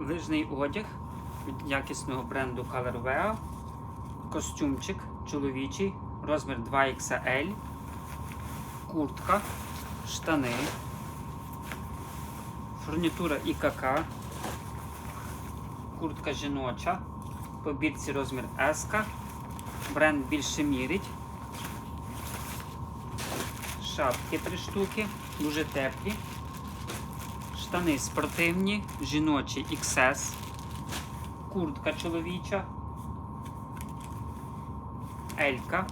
Лижний одяг від якісного бренду Colorwea. Костюмчик чоловічий, розмір 2XL, куртка, штани, фурнітура ІКК, куртка жіноча, по бірці розмір S, бренд більше мірить. Шапки три штуки, дуже теплі. Штани спортивні, жіночі XS, куртка чоловіча, Елька,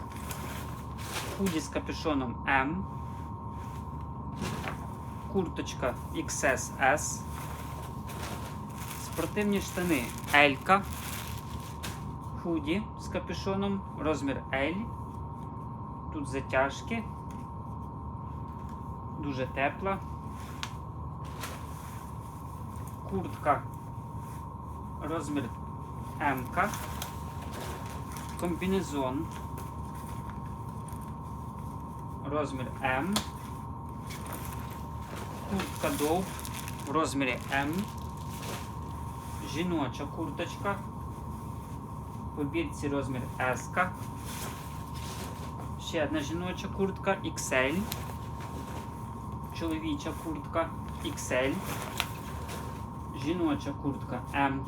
худі з капюшоном М, курточка XSS, спортивні штани Елька, худі з капюшоном, розмір L, тут затяжки, дуже тепла. Куртка. Розмір М, комбінезон. Розмір М, куртка довг в розмірі М, жіноча курточка, бірці розмір S, ще одна жіноча куртка XL, чоловіча куртка XL жіноча куртка М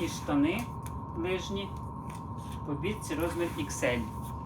і штани лижні по бітці розмір XL.